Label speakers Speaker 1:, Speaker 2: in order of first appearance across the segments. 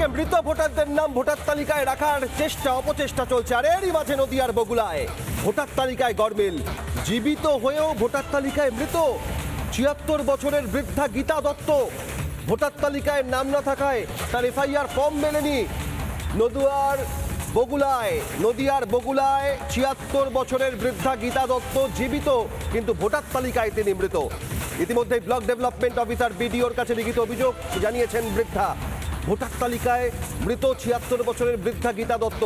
Speaker 1: অন্যদিকে মৃত ভোটারদের নাম ভোটার তালিকায় রাখার চেষ্টা, অপচেষ্টা চলছে। আর এরই মাঝে নদীয়ার বগুলায় ভোটার তালিকায় গরমিল। জীবিত হয়েও ভোটার তালিকায় মৃত। ছিয়াত্তর বছরের বৃদ্ধা গীতা দত্ত। ভোটার তালিকায় নাম না থাকায় তার এফআইআর ফর্ম মেলেনি। নদুয়ার বগুলায়, নদিয়ার বগুলায় ছিয়াত্তর বছরের বৃদ্ধা গীতা দত্ত জীবিত, কিন্তু ভোটার তালিকায় তিনি মৃত। ইতিমধ্যে ব্লক ডেভেলপমেন্ট অফিসার বিডিওর কাছে লিখিত অভিযোগ, জানিয়েছেন বৃদ্ধা। ভোটার তালিকায় মৃত ছিয়াত্তর বছরের বৃদ্ধা গীতা দত্ত।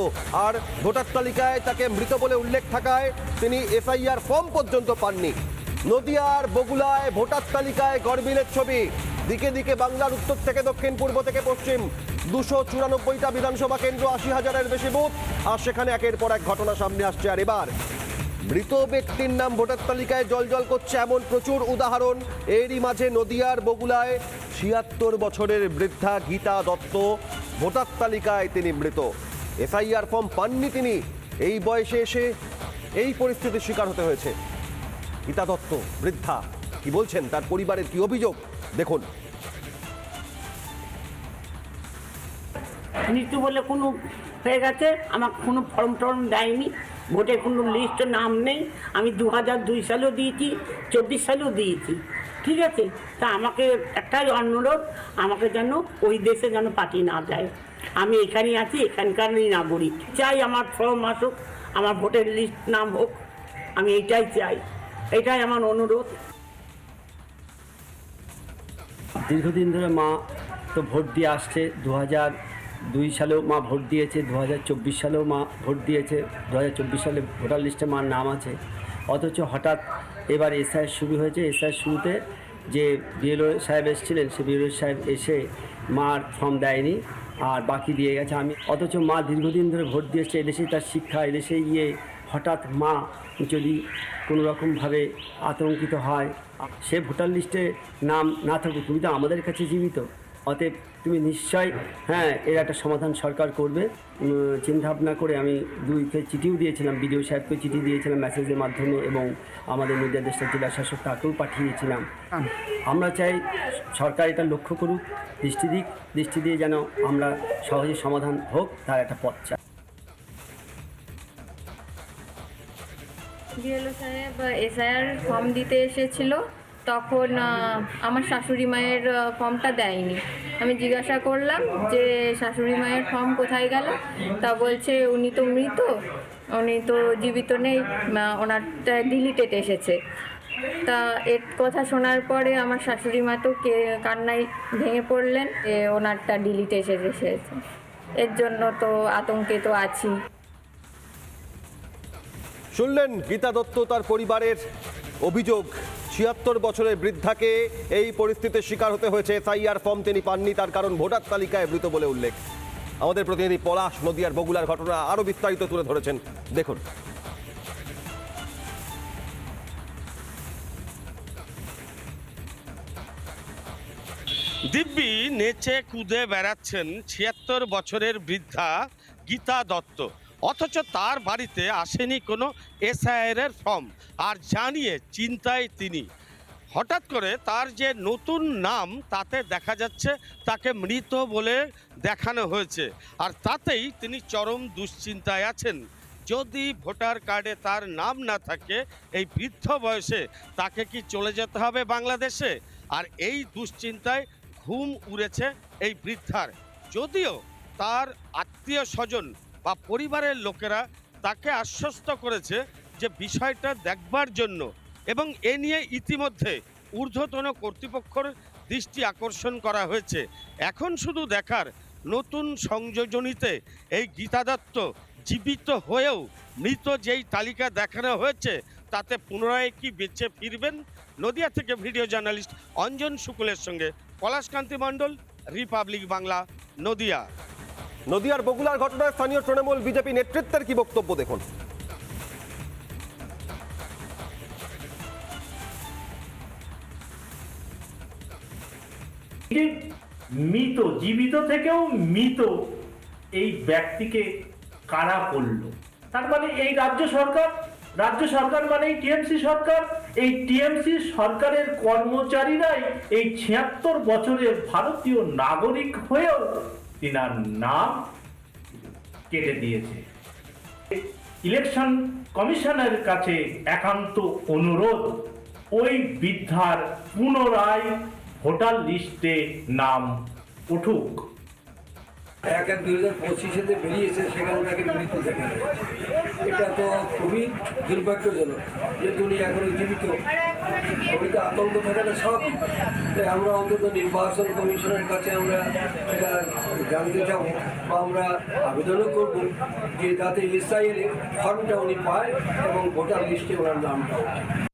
Speaker 1: আর ভোটার তালিকায় তাকে মৃত বলে উল্লেখ থাকায় তিনি এফআইআর ফর্ম পর্যন্ত পাননি। নদিয়ার বগুলায় ভোটার তালিকায় গরমিলের ছবি। দিকে দিকে বাংলার উত্তর থেকে দক্ষিণ পূর্ব থেকে পশ্চিম। দুশো চুরানব্বইটা বিধানসভা কেন্দ্র আশি হাজারের বেশি বুথ। আর সেখানে একের পর এক ঘটনা সামনে আসছে। আর এবার মৃত ব্যক্তির নাম ভোটার তালিকায় জলজল করছে এমন প্রচুর উদাহরণ। এরই মাঝে নদিয়ার বগুলায় ছিয়াত্তর বছরের বৃদ্ধা গীতা দত্ত ভোটার তালিকায় তিনি মৃত। এসআইআর ফর্ম পাননি তিনি। এই বয়সে এসে এই পরিস্থিতির শিকার হতে হয়েছে। গীতা দত্ত, বৃদ্ধা, কি বলছেন? তার পরিবারের কি অভিযোগ? দেখুন।
Speaker 2: মৃত্যু বলে কোনো হয়ে গেছে, আমাকে কোনো ফর্ম টর্ম দেয়নি। ভোটের কোনো লিস্ট নাম নেই। আমি দু হাজার দুই সালেও দিয়েছি, চব্বিশ সালেও দিয়েছি। ঠিক আছে? তা আমাকে একটাই অনুরোধ, আমাকে যেন ওই দেশে যেন পাঠিয়ে না যায়। আমি এখানে আছি, এখানকারই নাগরিক। চাই আমার ফর্ম আসুক, আমার ভোটের লিস্ট নাম হোক। আমি এটাই চাই। এটাই আমার অনুরোধ।
Speaker 3: দীর্ঘদিন ধরে মা তো ভোট দিয়ে আসছে দু হাজার দুই সালেও মা ভোট দিয়েছে দু হাজার চব্বিশ সালেও মা ভোট দিয়েছে দু হাজার চব্বিশ সালে ভোটার লিস্টে মার নাম আছে। অথচ হঠাৎ এবার এসআই শুরু হয়েছে, এসআই শুরুতে যে বিএলও সাহেব এসেছিলেন, সে বিএলও সাহেব এসে মার ফর্ম দেয়নি আর বাকি দিয়ে গেছে। আমি অথচ মা দীর্ঘদিন ধরে ভোট দিয়েছে, এদেশেই তার শিক্ষা এদেশে গিয়ে হঠাৎ মা যদি কোনো রকমভাবে আতঙ্কিত হয়, সে ভোটার লিস্টে নাম না থাকুক, তুমি তো আমাদের কাছে জীবিত। অতএব তুমি নিশ্চয় হ্যাঁ এর একটা সমাধান সরকার করবে। চিন্তা ভাবনা করে আমি দুইকে চিঠিও দিয়েছিলাম, বিডিও সাহেবকে চিঠি দিয়েছিলাম মেসেজের মাধ্যমে এবং আমাদের নদিয়া দেশের জেলা শাসক তাকেও পাঠিয়েছিলাম। আমরা চাই সরকার এটা লক্ষ্য করুক, দৃষ্টি দিক, দৃষ্টি দিয়ে যেন আমরা সহজে সমাধান হোক, তার একটা পথ চাই।
Speaker 4: বিএলও সাহেব, এসআইআর ফর্ম দিতে এসেছিল। তখন আমার শাশুড়ি মায়ের ফর্মটা দেয়নি। আমি জিজ্ঞাসা করলাম যে, শাশুড়ি মায়ের ফর্ম কোথায় গেল? তা বলছে, উনি তো মৃত, উনি তো জীবিত নেই ওনারটা ডিলিটেড এসেছে। তা এর কথা শোনার পরে আমার শাশুড়ি মা তো কে, কান্নায় ভেঙে পড়লেন, যে ওনারটা ডিলিট এসে এসেছে এর জন্য তো আতঙ্কে তো আছি।
Speaker 1: শুনলেন গীতা দত্ত তার পরিবারের অভিযোগ। ছিয়াত্তর বছরের বৃদ্ধাকে এই পরিস্থিতির শিকার হতে হয়েছে এসআইআর ফর্ম তিনি পাননি, তার কারণ ভোটার তালিকায় মৃত বলে উল্লেখ। আমাদের প্রতিনিধি পলাশ নদিয়ার বগুলার ঘটনা আরও বিস্তারিত তুলে ধরেছেন। দেখুন।
Speaker 5: দিব্যি নেচে কুদে বেড়াচ্ছেন ছিয়াত্তর বছরের বৃদ্ধা গীতা দত্ত। অথচ তার বাড়িতে আসেনি কোনো এসআইআর ফর্ম। আর জানিয়ে চিন্তায় তিনি। হঠাৎ করে তার যে নতুন নাম, তাতে দেখা যাচ্ছে তাকে মৃত বলে দেখানো হয়েছে। আর তাতেই তিনি চরম দুশ্চিন্তায় আছেন। যদি ভোটার কার্ডে তার নাম না থাকে, এই বৃদ্ধ বয়সে তাকে কি চলে যেতে হবে বাংলাদেশে? আর এই দুশ্চিন্তায় ঘুম উড়েছে এই বৃদ্ধার। যদিও তার আত্মীয় স্বজন বা পরিবারের লোকেরা তাকে আশ্বস্ত করেছে যে বিষয়টা দেখবার জন্য এবং এ নিয়ে ইতিমধ্যে ঊর্ধ্বতন কর্তৃপক্ষর দৃষ্টি আকর্ষণ করা হয়েছে। এখন শুধু দেখার নতুন সংযোজনীতে এই গীতা দত্ত জীবিত হয়েও মৃত যেই তালিকা দেখানো হয়েছে, তাতে পুনরায় কি বেঁচে ফিরবেন? নদিয়া থেকে ভিডিও জার্নালিস্ট অঞ্জন শুকুলের সঙ্গে পলাশকান্তি মণ্ডল, রিপাবলিক বাংলা, নদিয়া।
Speaker 1: নদিয়ার বগুলার ঘটনায় স্থানীয় তৃণমূল বিজেপি নেতৃত্বের কি বক্তব্য দেখুন?
Speaker 6: মৃত, জীবিত থেকেও মৃত এই ব্যক্তিকে কারা করল? তার মানে এই রাজ্য সরকার রাজ্য সরকার মানে টিএমসি সরকার। এই টিএমসি সরকারের কর্মচারীরাই এই ছিয়াত্তর বছরের ভারতীয় নাগরিক হয়েও তিনার নাম কেটে দিয়েছে। ইলেকশন কমিশনের কাছে একান্ত অনুরোধ, ওই বৃদ্ধার পুনরায় ভোটার লিস্টে নাম উঠুক।
Speaker 7: এক এক দুই হাজার পঁচিশে যে বেরিয়েছে, সেখানে তাকে মৃত্যু দেখা এটা তো খুবই দুর্ভাগ্যজনক যে উনি এখনও জীবিত। তো আতঙ্ক থাকাটা সব তাই আমরা অন্তত নির্বাচন কমিশনের কাছে আমরা এটা জানতে যাব বা আমরা আবেদনও করব যে যাতে এসআইএল ফর্মটা উনি পায় এবং ভোটার লিস্টে ওনার নামটা ওঠে